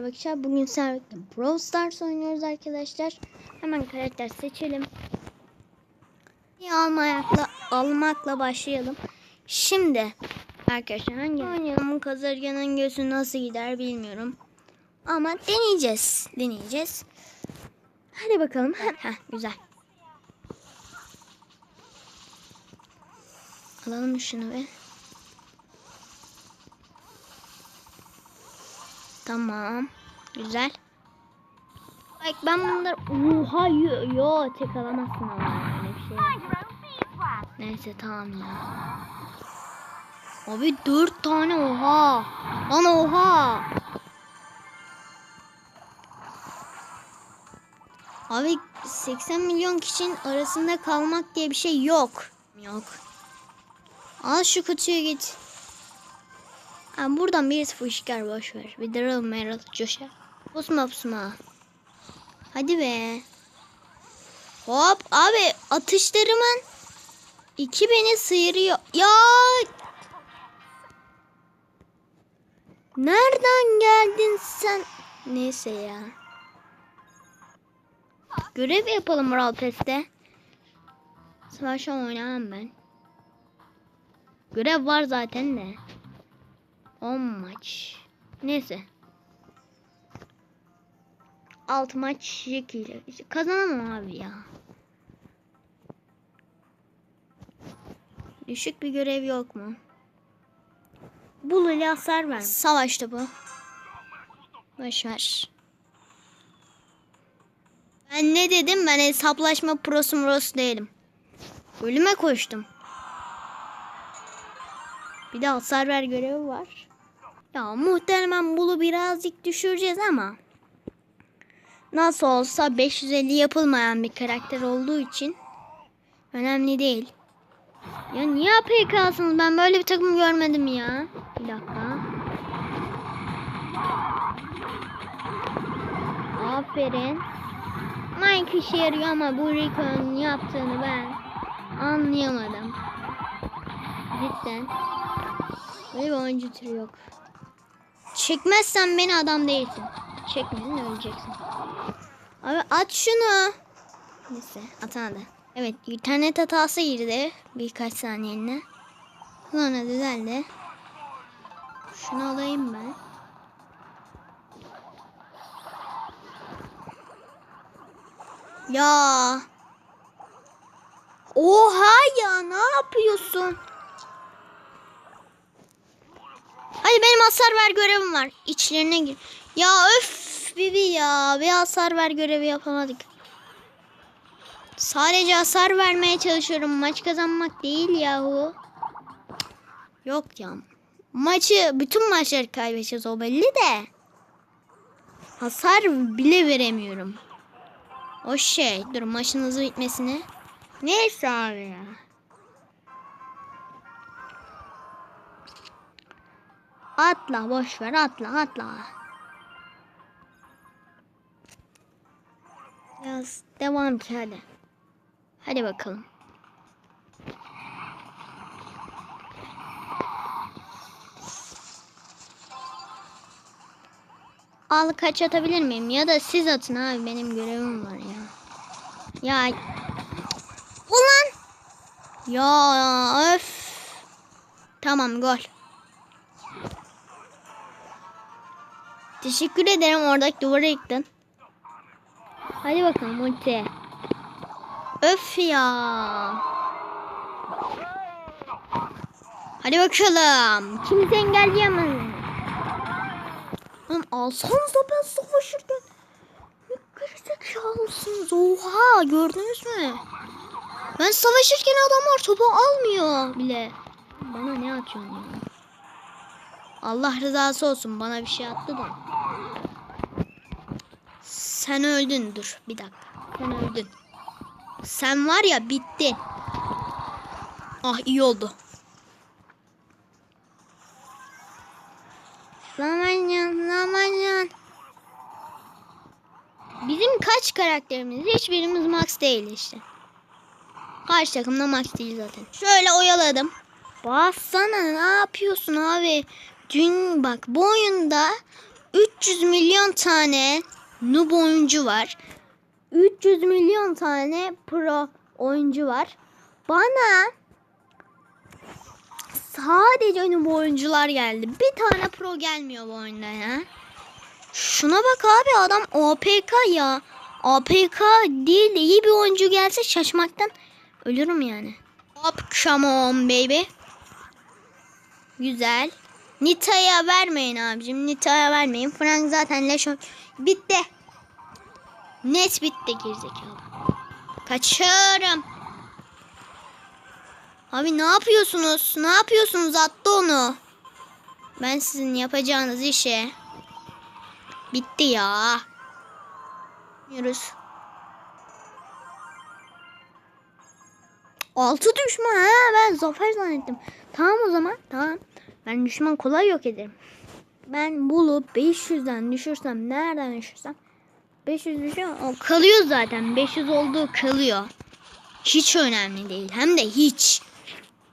Arkadaşlar. Bugün Servet'te Brawl Stars oynuyoruz arkadaşlar. Hemen karakter seçelim. Bir almakla, başlayalım. Şimdi arkadaşlar hangi oynayalım? Kazırganın gözü nasıl gider bilmiyorum. Ama deneyeceğiz. Deneyeceğiz. Hadi bakalım. Heh, güzel. Alalım şunu ve Tamam. Güzel. Bak ben bunları... Oha yo, yo tek alamazsın ama öyle bir şey. Neyse tamam ya. Abi dört tane oha. Lan oha. Abi 80 milyon kişinin arasında kalmak diye bir şey yok. Yok. Al şu kutuyu git. Ha, buradan birisi fışkar boş ver. Bir darıl meral coşa. Pusma pusma. Hadi be. Hop abi atışlarımın iki beni sıyırıyor. Ya Nereden geldin sen? Neyse ya. Görev yapalım Brawl Pass'te. Savaşa oynamam ben. Görev var zaten de. 10 maç. Neyse. 6 maç şekilde. İşte kazanamam abi ya. Düşük bir görev yok mu? Bul ile hasar ver. Savaşta bu. Boş ver. Ben ne dedim? Ben hesaplaşma prosu murosu değilim. Ölüme koştum. Bir de hasar ver görevi var. Ya muhtemelen bunu birazcık düşüreceğiz ama nasıl olsa 550 yapılmayan bir karakter olduğu için önemli değil. Ya niye APK'sınız? Ben böyle bir takım görmedim ya. Bir dakika. Aferin. Mike işe yarıyor ama bu Rico'nun yaptığını ben anlayamadım. Cidden. Böyle bir oyuncu türü yok. Çekmezsen beni adam değilsin. Çekmedin öleceksin. Abi at şunu. Neyse atamadı. Evet internet hatası girdi birkaç saniyeliğine. Sonra düzeldi. Şunu alayım ben. Ya. Oha ya ne yapıyorsun? Hadi benim hasar ver görevim var. İçlerine gir. Ya öf Bibi ya. Bir hasar ver görevi yapamadık. Sadece hasar vermeye çalışıyorum. Maç kazanmak değil yahu. Yok ya. Maçı bütün maçları kaybedeceğiz o belli de. Hasar bile veremiyorum. O şey. Dur maçın hızlı bitmesini. Neyse abi ya. Atla boş ver atla atla. Yaz devam ki hadi. Hadi bakalım. Al kaç atabilir miyim? Ya da siz atın abi benim görevim var ya. Ya. Ulan. Ya öf. Tamam gol. Teşekkür ederim oradaki duvarı yıktın. Hadi bakalım ulti. Öf ya. Hadi bakalım. Kimse engelleyemez. Lan alsanıza ben savaşırken. Ne gerizekalısınız. Oha gördünüz mü? Ben savaşırken adamlar topu almıyor bile. Bana ne atıyorsun ya? Allah rızası olsun bana bir şey attı da. Sen öldün dur bir dakika. Sen öldün. Sen var ya bittin. Ah iyi oldu. Lamanyan, lamanyan. Bizim kaç karakterimiz? Hiçbirimiz max değil işte. Karşı takımda max değil zaten. Şöyle oyaladım. Bassana ne yapıyorsun abi? Dün bak bu oyunda 3 300 milyon tane noob oyuncu var. 300 milyon tane pro oyuncu var. Bana sadece noob oyuncular geldi. Bir tane pro gelmiyor bu oyunda ya. Şuna bak abi adam APK ya. APK değil de iyi bir oyuncu gelse şaşmaktan ölürüm yani. Hop come on baby. Güzel. Nita'ya vermeyin abicim. Nita'ya vermeyin. Frank zaten leş oy- Bitti. Net bitti gerizekalı. Kaçıyorum. Abi ne yapıyorsunuz? Ne yapıyorsunuz? Attı onu. Ben sizin yapacağınız işe. Bitti ya. Yürüz. Altı düşman ha ben zafer zannettim. Tamam o zaman tamam. Ben düşman kolay yok ederim. Ben bulup 500'den düşürsem nereden düşürsem 500 düşüyor. O kalıyor zaten. 500 olduğu kalıyor. Hiç önemli değil. Hem de hiç.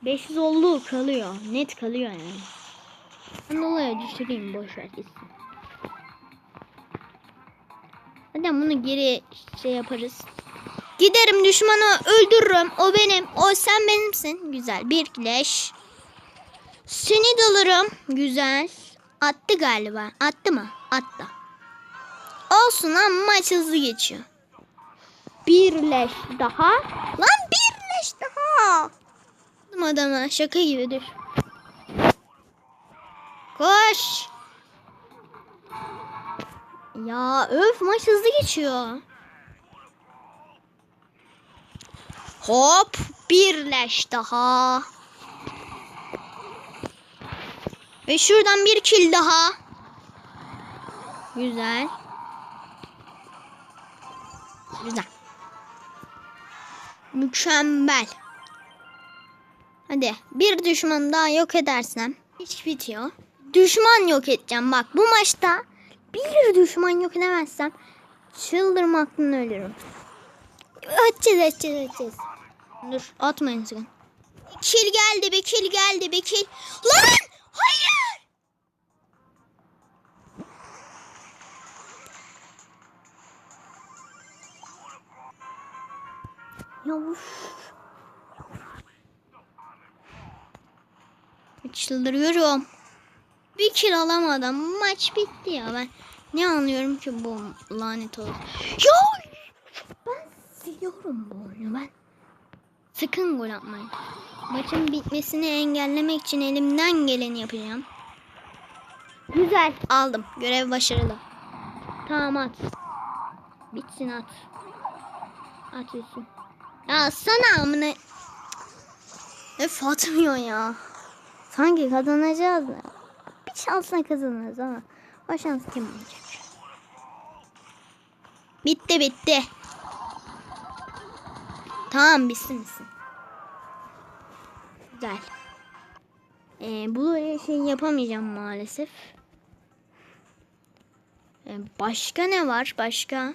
500 olduğu kalıyor. Net kalıyor yani. Ben dolayı düşüreyim boş ver gitsin. Hadi bunu geri şey yaparız. Giderim düşmanı öldürürüm. O benim. O sen benimsin. Güzel. Bir leş. Seni de alırım. Güzel. Attı galiba. Attı mı? Attı. Olsun ama maç hızlı geçiyor. Bir leş daha. Lan bir leş daha. Adama. Şaka gibi dur. Koş. Ya öf maç hızlı geçiyor. Hop bir leş daha. Ve şuradan bir kill daha. Güzel. Güzel. Mükemmel. Hadi bir düşman daha yok edersem hiç bitiyor. Düşman yok edeceğim bak bu maçta bir düşman yok edemezsem çıldırmaktan ölürüm. Açacağız açacağız açacağız. Dur atmayın sakın. Kil geldi bir kil geldi bir kil. Lan hayır. Ya uf. Çıldırıyorum. Bir kil alamadım. Maç bitti ya ben. Ne anlıyorum ki bu lanet olsun. Ya ben seviyorum bu oyunu ben. Sakın gol atmayın. Maçın bitmesini engellemek için elimden geleni yapacağım. Güzel. Aldım. Görev başarılı. Tamam at. Bitsin at. At bitsin. Ya sana amına. Öf atmıyor ya. Sanki kazanacağız da. Bir şansla kazanırız ama o şans kim olacak? Bitti bitti. Tamam bitsin bitsin. Güzel. Ee, bu şey yapamayacağım maalesef. Ee, başka ne var? Başka.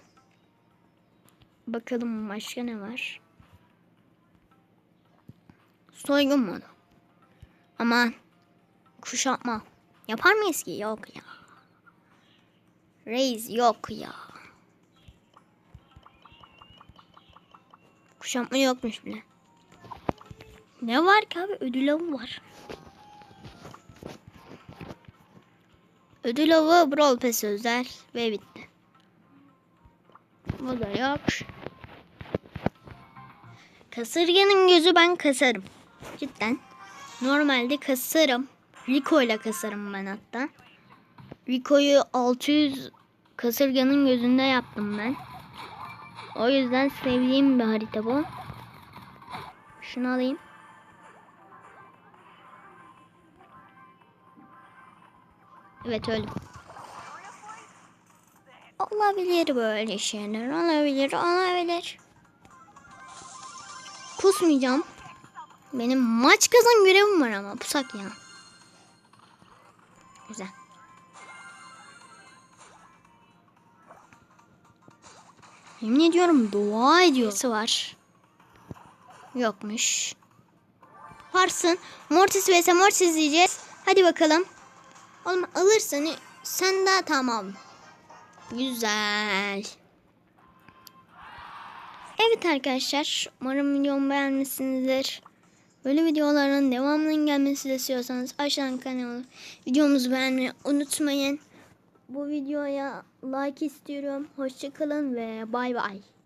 Bakalım başka ne var? Soygun modu. Aman. Kuşatma. Yapar mıyız ki? Yok ya. Reis yok ya. Kuşatma yokmuş bile. Ne var ki abi? Ödül avı var. Ödül avı Brawl Pass özel ve bitti. Bu da yok. Kasırganın gözü ben kasarım. Cidden. Normalde kasarım. Rico ile kasarım ben hatta. Rico'yu 600 kasırganın gözünde yaptım ben. O yüzden sevdiğim bir harita bu. Şunu alayım. Evet öyle. Olabilir böyle şeyler. Olabilir, olabilir. Kusmayacağım. Benim maç kazan görevim var ama pusak ya. Güzel. Yemin ediyorum dua ediyor. var. Yokmuş. Varsın. Mortis vs Mortis diyeceğiz. Hadi bakalım. Oğlum alırsan Sen de tamam. Güzel. Evet arkadaşlar. Umarım videomu beğenmişsinizdir. Böyle videoların devamının gelmesini istiyorsanız aşağıdan kanalı videomuzu beğenmeyi unutmayın. Bu videoya like istiyorum. Hoşçakalın ve bay bay.